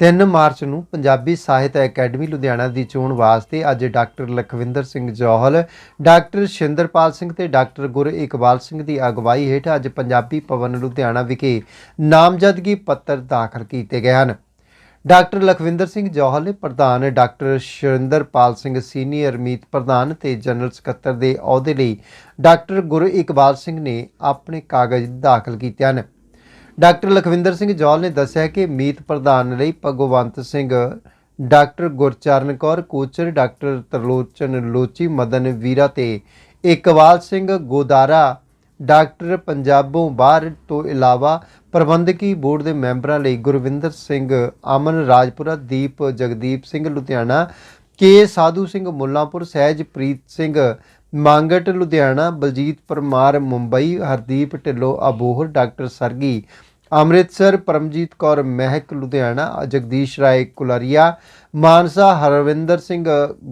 3 March ਨੂੰ ਪੰਜਾਬੀ ਸਾਹਿਤ academy Ludhiana ਦੀ ਚੋਣ ਵਾਸਤੇ ਅੱਜ ਡਾਕਟਰ ਲਖਵਿੰਦਰ ਸਿੰਘ ਜੋਹਲ, ਡਾਕਟਰ ਸ਼ਿੰਦਰਪਾਲ ਸਿੰਘ ਤੇ ਡਾਕਟਰ ਗੁਰ ਇਕਬਾਲ ਸਿੰਘ ਦੀ ਅਗਵਾਈ ਹੇਠ ਅੱਜ ਪੰਜਾਬੀ ਭਵਨ ਲੁਧਿਆਣਾ ਵਿਖੇ ਨਾਮਜ਼ਦਗੀ ਪੱਤਰ ਦਾਖਲ ਕੀਤੇ ਗਏ ਹਨ। ਡਾਕਟਰ ਲਖਵਿੰਦਰ ਸਿੰਘ ਜੋਹਲ ਨੇ ਪ੍ਰਧਾਨ ਡਾਕਟਰ ਸ਼ਰਿੰਦਰਪਾਲ ਸਿੰਘ ਸੀਨੀਅਰ ਮੀਤ ਪ੍ਰਧਾਨ ਤੇ ਜਨਰਲ ਸਕੱਤਰ ਦੇ ਅਹੁਦੇ ਲਈ ਡਾਕਟਰ ਗੁਰ ਇਕਬਾਲ ਸਿੰਘ ਨੇ ਆਪਣੇ ਕਾਗਜ਼ ਦਾਖਲ ਕੀਤੇ ਹਨ। ਡਾਕਟਰ ਲਖਵਿੰਦਰ ਸਿੰਘ ਜੌਲ ਨੇ ਦੱਸਿਆ ਕਿ ਮੀਤ ਪ੍ਰਧਾਨ ਲਈ ਭਗਵੰਤ ਸਿੰਘ, ਡਾਕਟਰ ਗੁਰਚਰਨ ਕੌਰ ਕੋਚਰ, ਡਾਕਟਰ ਤਰਲੋਚਨ ਲੋਚੀ, ਮਦਨ ਵੀਰਾ ਤੇ ਇਕਬਾਲ ਸਿੰਘ ਗੋਦਾਰਾ, ਡਾਕਟਰ ਪੰਜਾਬੋਂ ਬਾਹਰ ਤੋਂ ਇਲਾਵਾ ਪ੍ਰਬੰਧਕੀ ਬੋਰਡ ਦੇ ਮੈਂਬਰਾਂ ਲਈ ਗੁਰਵਿੰਦਰ ਸਿੰਘ, ਅਮਨ Rajpura, Deep Jagdeep Singh Ludhiana, K Sadhu Singh Mullanpur, Sahajpreet Singh Mangat, Ludhiana, Baljit Parmar, Mumbai, Hardeep Dhillon, Abohar, doctor Sargi, Amritsar, Paramjit Kaur Mehak, Ludhiana, Jagdish Rai Kularia, Mansa, Harvinder Singh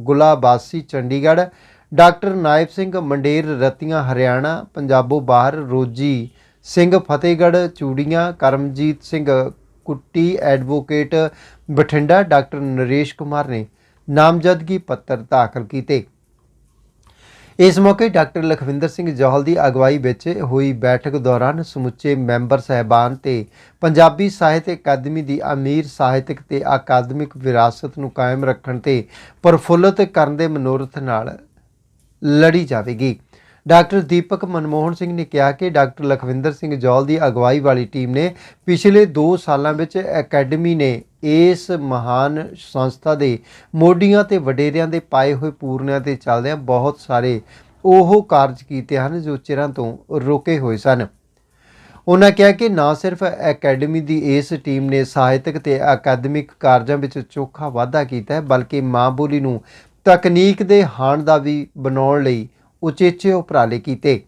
Gulabasi, Chandigarh, doctor Naib Singh Mander, Ratia, Haryana, ਪੰਜਾਬੋ ਬਾਹਰ, ਰੋਜੀ Singh, Fatehgarh, Churian, Karamjit Singh Kutti, advocate Bathinda, doctor Naresh Kumar ਨੇ ਨਾਮਜ਼ਦਗੀ ਪੱਤਰ ਦਾਖਲ ਕੀਤੇ। ਇਸ ਮੌਕੇ doctor Lakhwinder Singh Johal ਦੀ ਅਗਵਾਈ ਵਿੱਚ ਹੋਈ ਬੈਠਕ ਦੌਰਾਨ ਸਮੁੱਚੇ ਮੈਂਬਰ ਸਹਿਬਾਨ ਤੇ ਪੰਜਾਬੀ ਸਾਹਿਤ ਅਕਾਦਮੀ ਦੀ ਅਮੀਰ ਸਾਹਿਤਕ ਤੇ ਅਕਾਦਮਿਕ ਵਿਰਾਸਤ ਨੂੰ ਕਾਇਮ ਰੱਖਣ ਤੇ ਪ੍ਰਫੁੱਲਤ ਕਰਨ ਦੇ ਮਨੋਰਥ ਨਾਲ ਲੜੀ ਜਾਵੇਗੀ। ਡਾਕਟਰ ਦੀਪਕ ਮਨਮੋਹਨ ਸਿੰਘ ਨੇ ਕਿਹਾ ਕਿ ਡਾਕਟਰ ਲਖਵਿੰਦਰ ਸਿੰਘ ਜੌਲ ਦੀ ਅਗਵਾਈ ਵਾਲੀ ਟੀਮ ਨੇ ਪਿਛਲੇ 2 ਸਾਲਾਂ ਵਿੱਚ ਅਕੈਡਮੀ ਨੇ ਇਸ ਮਹਾਨ ਸੰਸਥਾ ਦੇ ਮੋਢੀਆਂ ਤੇ ਵਡੇਰਿਆਂ ਦੇ ਪਾਏ ਹੋਏ ਪੂਰਨਿਆਂ ਤੇ ਚੱਲਦਿਆਂ ਬਹੁਤ ਸਾਰੇ ਉਹ ਕਾਰਜ ਕੀਤੇ ਹਨ ਜੋ ਚਿਰਾਂ ਤੋਂ ਰੁਕੇ ਹੋਏ ਸਨ। ਉਹਨਾਂ ਕਿਹਾ ਕਿ ਨਾ ਸਿਰਫ ਅਕੈਡਮੀ ਦੀ ਇਸ ਟੀਮ ਨੇ ਸਾਹਿਤਕ ਤੇ ਅਕਾਦਮਿਕ ਕਾਰਜਾਂ ਵਿੱਚ ਚੋਖਾ ਵਾਧਾ ਕੀਤਾ ਹੈ, ਬਲਕਿ ਮਾਂ ਬੋਲੀ ਨੂੰ ਤਕਨੀਕ ਦੇ ਹਾਣ ਦਾ ਵੀ ਬਣਾਉਣ ਲਈ ਉਚੇਚੇ ਉਪਰਾਲੇ ਕੀਤੇ।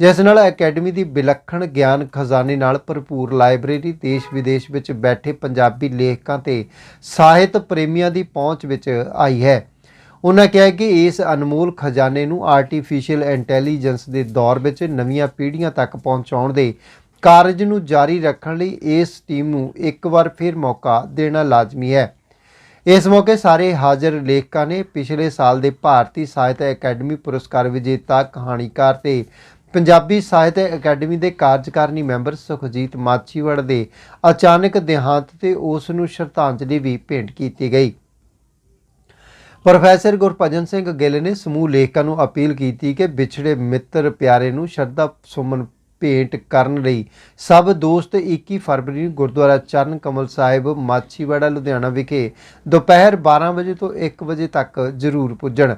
ਜਿਸ ਨਾਲ ਅਕੈਡਮੀ ਦੀ ਵਿਲੱਖਣ ਗਿਆਨ ਖਜ਼ਾਨੇ ਨਾਲ ਭਰਪੂਰ ਲਾਇਬ੍ਰੇਰੀ ਦੇਸ਼ ਵਿਦੇਸ਼ ਵਿੱਚ ਬੈਠੇ ਪੰਜਾਬੀ ਲੇਖਕਾਂ ਤੇ ਸਾਹਿਤ ਪ੍ਰੇਮੀਆਂ ਦੀ ਪਹੁੰਚ ਵਿੱਚ ਆਈ ਹੈ। ਉਹਨਾਂ ਕਿਹਾ ਕਿ ਇਸ ਅਨਮੋਲ ਖਜ਼ਾਨੇ ਨੂੰ ਆਰਟੀਫੀਸ਼ੀਅਲ ਇੰਟੈਲੀਜੈਂਸ ਦੇ ਦੌਰ ਵਿੱਚ ਨਵੀਆਂ ਪੀੜ੍ਹੀਆਂ ਤੱਕ ਪਹੁੰਚਾਉਣ ਦੇ ਕਾਰਜ ਨੂੰ ਜਾਰੀ ਰੱਖਣ ਲਈ ਇਸ ਟੀਮ ਨੂੰ ਇੱਕ ਵਾਰ ਫਿਰ ਮੌਕਾ ਦੇਣਾ ਲਾਜ਼ਮੀ ਹੈ। ਇਸ ਮੌਕੇ ਸਾਰੇ ਹਾਜ਼ਰ ਲੇਖਕਾਂ ਨੇ ਪਿਛਲੇ ਸਾਲ ਦੇ ਭਾਰਤੀ ਸਾਹਿਤ ਅਕੈਡਮੀ ਪੁਰਸਕਾਰ ਵਿਜੇਤਾ ਕਹਾਣੀਕਾਰ ਤੇ ਪੰਜਾਬੀ ਸਾਹਿਤ ਅਕੈਡਮੀ ਦੇ ਕਾਰਜਕਾਰਨੀ ਮੈਂਬਰ ਸੁਖਜੀਤ ਮਾਛੀਵੜ ਦੇ ਅਚਾਨਕ ਦੇਹਾਂਤ ਤੇ ਉਸ ਨੂੰ ਸ਼ਰਧਾਂਜਲੀ ਵੀ ਭੇਂਟ ਕੀਤੀ ਗਈ। ਪ੍ਰੋਫੈਸਰ ਗੁਰਭਜਨ ਸਿੰਘ ਗਿੱਲ ਨੇ ਸਮੂਹ ਲੇਖਕਾਂ ਨੂੰ ਅਪੀਲ ਕੀਤੀ ਕਿ ਵਿਛੜੇ ਮਿੱਤਰ ਪਿਆਰੇ ਨੂੰ ਸ਼ਰਧਾ ਸੁਮਨ ਭੇਂਟ ਕਰਨ ਲਈ ਸਭ ਦੋਸਤ 21 ਫਰਵਰੀ ਨੂੰ ਗੁਰਦੁਆਰਾ ਚਰਨ ਕਮਲ ਸਾਹਿਬ, ਮਾਛੀਵਾੜਾ, ਲੁਧਿਆਣਾ ਵਿਖੇ ਦੁਪਹਿਰ 12 ਵਜੇ ਤੋਂ 1 ਵਜੇ ਤੱਕ ਜ਼ਰੂਰ ਪੁੱਜਣ।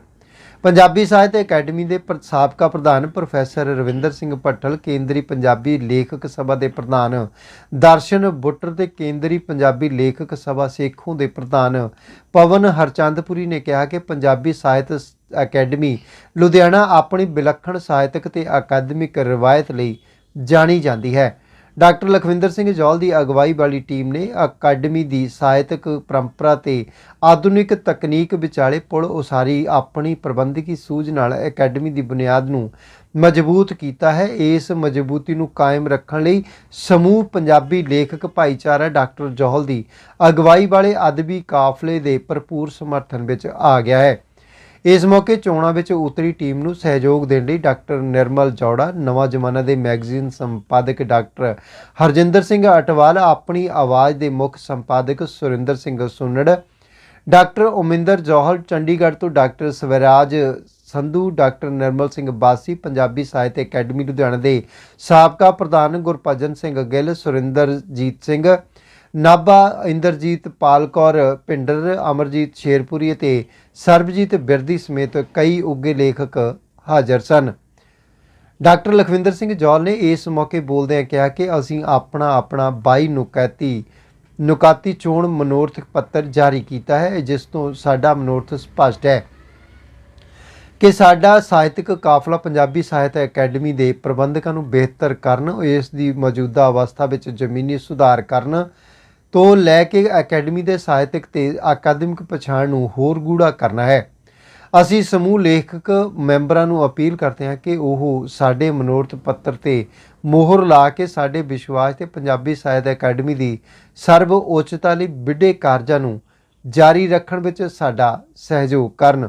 ਪੰਜਾਬੀ ਸਾਹਿਤ ਅਕੈਡਮੀ ਦੇ ਸਾਬਕਾ ਪ੍ਰਧਾਨ ਪ੍ਰੋਫੈਸਰ ਰਵਿੰਦਰ ਸਿੰਘ ਭੱਟਲ, ਕੇਂਦਰੀ ਪੰਜਾਬੀ ਲੇਖਕ ਸਭਾ ਦੇ ਪ੍ਰਧਾਨ ਦਰਸ਼ਨ ਬੁੱਟਰ ਤੇ ਕੇਂਦਰੀ ਪੰਜਾਬੀ ਲੇਖਕ ਸਭਾ ਸੇਖੋਂ ਦੇ ਪ੍ਰਧਾਨ ਪਵਨ ਹਰਚੰਦਪੁਰੀ ਨੇ ਕਿਹਾ ਕਿ ਪੰਜਾਬੀ ਸਾਹਿਤ ਸ- ਅਕੈਡਮੀ ਲੁਧਿਆਣਾ ਆਪਣੀ ਵਿਲੱਖਣ ਸਾਹਿਤਕ ਤੇ ਅਕਾਦਮਿਕ ਰਵਾਇਤ ਲਈ ਜਾਣੀ ਜਾਂਦੀ ਹੈ। ਡਾਕਟਰ ਲਖਵਿੰਦਰ ਸਿੰਘ ਜੌਲ ਦੀ ਅਗਵਾਈ ਵਾਲੀ ਟੀਮ ਨੇ ਅਕੈਡਮੀ ਦੀ ਸਾਹਿਤਕ ਪਰੰਪਰਾ ਤੇ ਆਧੁਨਿਕ ਤਕਨੀਕ ਵਿਚਾਲੇ ਪੁਲ ਉਸਾਰੀ ਆਪਣੀ ਪ੍ਰਬੰਧਕੀ ਸੂਝ ਨਾਲ ਅਕੈਡਮੀ ਦੀ ਬੁਨਿਆਦ ਨੂੰ ਮਜ਼ਬੂਤ ਕੀਤਾ ਹੈ। ਇਸ ਮਜ਼ਬੂਤੀ ਨੂੰ ਕਾਇਮ ਰੱਖਣ ਲਈ ਸਮੂਹ ਪੰਜਾਬੀ ਲੇਖਕ ਭਾਈਚਾਰਾ ਡਾਕਟਰ ਜੌਹਲ ਦੀ ਅਗਵਾਈ ਵਾਲੇ ਅਦਬੀ ਕਾਫਲੇ ਦੇ ਭਰਪੂਰ ਸਮਰਥਨ ਵਿੱਚ ਆ ਗਿਆ ਹੈ। ਇਸ ਮੌਕੇ ਚੋਣਾਂ ਵਿੱਚ ਉਤਰੀ ਟੀਮ ਨੂੰ ਸਹਿਯੋਗ ਦੇਣ ਲਈ ਡਾਕਟਰ ਨਿਰਮਲ ਜੌੜਾ, ਨਵਾਂ ਜ਼ਮਾਨਾ ਦੇ ਮੈਗਜ਼ੀਨ ਸੰਪਾਦਕ ਡਾਕਟਰ ਹਰਜਿੰਦਰ ਸਿੰਘ ਅਟਵਾਲ, ਆਪਣੀ ਆਵਾਜ਼ ਦੇ ਮੁੱਖ ਸੰਪਾਦਕ ਸੁਰਿੰਦਰ ਸਿੰਘ ਸੁਨੜ, ਡਾਕਟਰ ਉਮਿੰਦਰ ਜੌਹਲ ਚੰਡੀਗੜ੍ਹ ਤੋਂ ਡਾਕਟਰ ਸਵਰਾਜ ਸੰਧੂ, ਡਾਕਟਰ ਨਿਰਮਲ ਸਿੰਘ ਬਾਸੀ, ਪੰਜਾਬੀ ਸਾਹਿਤ ਅਕੈਡਮੀ, ਲੁਧਿਆਣਾ ਦੇ ਸਾਬਕਾ ਪ੍ਰਧਾਨ ਗੁਰਭਜਨ ਸਿੰਘ ਗਿੱਲ, ਸੁਰਿੰਦਰਜੀਤ ਸਿੰਘ ਨਾਭਾ, ਇੰਦਰਜੀਤ ਪਾਲਕੌਰ ਭਿੰਡਰ, ਅਮਰਜੀਤ ਸ਼ੇਰਪੁਰੀ ਅਤੇ ਸਰਬਜੀਤ ਬਿਰਦੀ ਸਮੇਤ ਕਈ ਉੱਗੇ ਲੇਖਕ ਹਾਜ਼ਰ ਸਨ। ਡਾਕਟਰ ਲਖਵਿੰਦਰ ਸਿੰਘ ਜੌਲ ਨੇ ਇਸ ਮੌਕੇ ਬੋਲਦਿਆਂ ਕਿਹਾ ਕਿ ਅਸੀਂ ਆਪਣਾ ਆਪਣਾ 22 ਨੁਕਾਤੀ ਨੁਕਾਤੀ ਚੋਣ ਮਨੋਰਥ ਪੱਤਰ ਜਾਰੀ ਕੀਤਾ ਹੈ, ਜਿਸ ਤੋਂ ਸਾਡਾ ਮਨੋਰਥ ਸਪਸ਼ਟ ਹੈ ਕਿ ਸਾਡਾ ਸਾਹਿਤਕ ਕਾਫਲਾ ਪੰਜਾਬੀ ਸਾਹਿਤ ਅਕੈਡਮੀ ਦੇ ਪ੍ਰਬੰਧਕਾਂ ਨੂੰ ਬਿਹਤਰ ਕਰਨ, ਇਸ ਦੀ ਮੌਜੂਦਾ ਅਵਸਥਾ ਵਿੱਚ ਜ਼ਮੀਨੀ ਸੁਧਾਰ ਕਰਨ ਤੋਂ ਲੈ ਕੇ ਅਕੈਡਮੀ ਦੇ ਸਾਹਿਤਕ ਤੇ ਅਕਾਦਮਿਕ ਪਛਾਣ ਨੂੰ ਹੋਰ ਗੂੜਾ ਕਰਨਾ ਹੈ। ਅਸੀਂ ਸਮੂਹ ਲੇਖਕ ਮੈਂਬਰਾਂ ਨੂੰ ਅਪੀਲ ਕਰਦੇ ਹਾਂ ਕਿ ਉਹ ਸਾਡੇ ਮਨੋਰਥ ਪੱਤਰ ਤੇ ਮੋਹਰ ਲਾ ਕੇ ਸਾਡੇ ਵਿਸ਼ਵਾਸ ਤੇ ਪੰਜਾਬੀ ਸਾਹਿਤ ਅਕੈਡਮੀ ਦੀ ਸਰਬ ਉੱਚਤਾ ਲਈ ਵਿੱਢੇ ਕਾਰਜਾਂ ਨੂੰ ਜਾਰੀ ਰੱਖਣ ਵਿੱਚ ਸਾਡਾ ਸਹਿਯੋਗ ਕਰਨ।